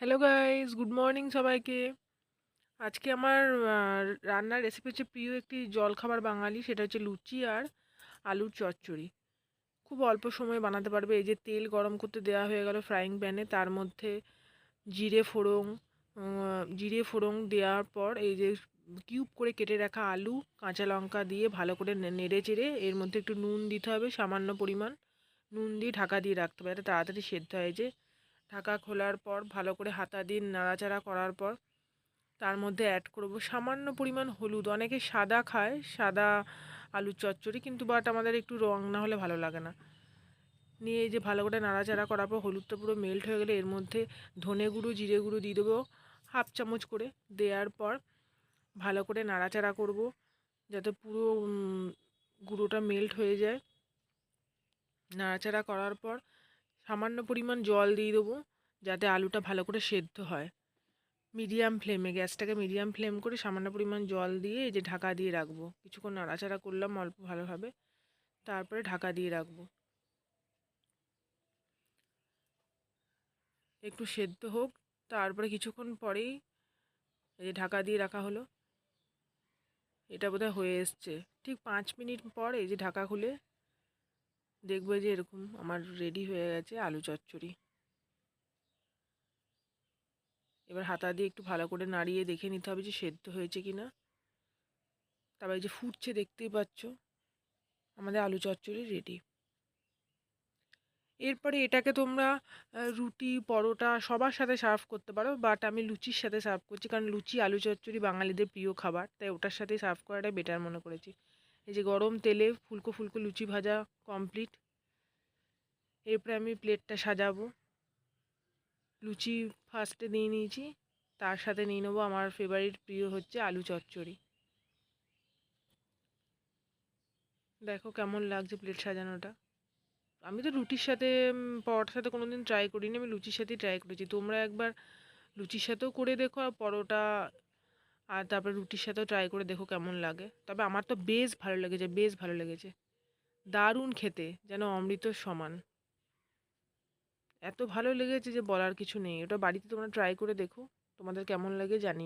Hello guys good morning সবাইকে। আজকে আমার রান্নার রেসিপি হচ্ছে প্রিয় একটি জলখাবার বাঙালি, সেটা হচ্ছে লুচি আর আলুর চচ্চড়ি। খুব অল্প সময়ে বানাতে পারবে। এই যে তেল গরম করতে দেওয়া হয়ে গেল ফ্রাইং প্যানে তার মধ্যে জিরে ফোড়ং জিরে ফোড়ং দেওয়ার পর এই যে কিউব করে কেটে রাখা আলু, কাঁচা লঙ্কা দিয়ে ভালো করে নেড়ে চেড়ে এর মধ্যে একটু নুন দিতে হবে, সামান্য পরিমাণ নুন দিয়ে ঢাকা দিয়ে রাখতে হবে। যাতে তাড়াতাড়ি সেদ্ধ হয় যে ঢাকা খোলার পর, ভালো করে হাতা দিয়ে নাড়াচাড়া করার পর, তার মধ্যে অ্যাড করব সামান্য পরিমাণ হলুদ। অনেকে সাদা খায়, সাদা আলুর চচ্চড়ি কিন্তু বাট আমাদের একটু রং না হলে ভালো লাগে না। নিয়ে এই যে ভালো করে নাড়াচাড়া করার পর, হলুদটা পুরো মেল্ট হয়ে গেলে এর মধ্যে ধনে গুঁড়ো, জিরে গুঁড়ো দিয়ে দেবো হাফ চামচ করে। দেওয়ার পর ভালো করে নাড়াচাড়া করব যাতে পুরো গুঁড়োটা মেল্ট হয়ে যায়। নাড়াচাড়া করার পর সামান্য পরিমাণ জল দিয়ে দেবো, যাতে আলুটা ভালো করে সেদ্ধ হয়। মিডিয়াম ফ্লেমে, গ্যাসটাকে মিডিয়াম ফ্লেম করে সামান্য পরিমাণ জল দিয়ে এই যে ঢাকা দিয়ে রাখব। কিছুক্ষণ নাড়াচাড়া করলাম অল্প ভালোভাবে, তারপরে ঢাকা দিয়ে রাখব। একটু সেদ্ধ হোক, তারপরে কিছুক্ষণ পরেই এই যে ঢাকা দিয়ে রাখা হলো, এটা বোধহয় হয়ে এসছে। ঠিক পাঁচ মিনিট পর এই যে ঢাকা খুলে দেখবে যে এরকম আমার রেডি হয়ে গেছে আলু চচ্চড়ি। এবার হাতা দিয়ে একটু ভালো করে নাড়িয়ে দেখে নিতে হবে যে সেদ্ধ হয়েছে কি না তারপরে যে ফুটছে দেখতেই পাচ্ছ, আমাদের আলু চচ্চড়ি রেডি এরপরে এটাকে তোমরা রুটি, পরোটা সবার সাথে সার্ভ করতে পারো বাট আমি লুচির সাথে সার্ভ করছি, কারণ লুচি, আলু চচ্চড়ি বাঙালিদের প্রিয় খাবার, তাই ওটার সাথেই সার্ভ করাটাই বেটার মনে করেছি। এই যে গরম তেলে ফুলকো ফুলকো লুচি ভাজা কমপ্লিট এরপরে আমি প্লেটটা সাজাবো। লুচি ফার্স্টে নিয়ে নিয়েছি। তার সাথে নিয়ে নেব আমার ফেভারিট প্রিয় হচ্ছে আলু চচ্চড়ি। দেখো কেমন লাগছে প্লেট সাজানোটা। আমি তো রুটির সাথে পরোটার সাথে কোনো দিন ট্রাই করিনি, আমি লুচির সাথেই ট্রাই করেছি। তোমরা একবার লুচির সাথেও করে দেখো আর পরোটা আর তারপরে রুটির সাথেও ট্রাই করে দেখো কেমন লাগে। তবে আমার তো বেশ ভালো লেগেছে, বেশ ভালো লেগেছে। দারুণ খেতে, যেন অমৃত সমান। এত ভালো লেগেছে যে বলার কিছু নেই। ওটা বাড়িতে তোমরা ট্রাই করে দেখো। তোমাদের কেমন লাগে জানি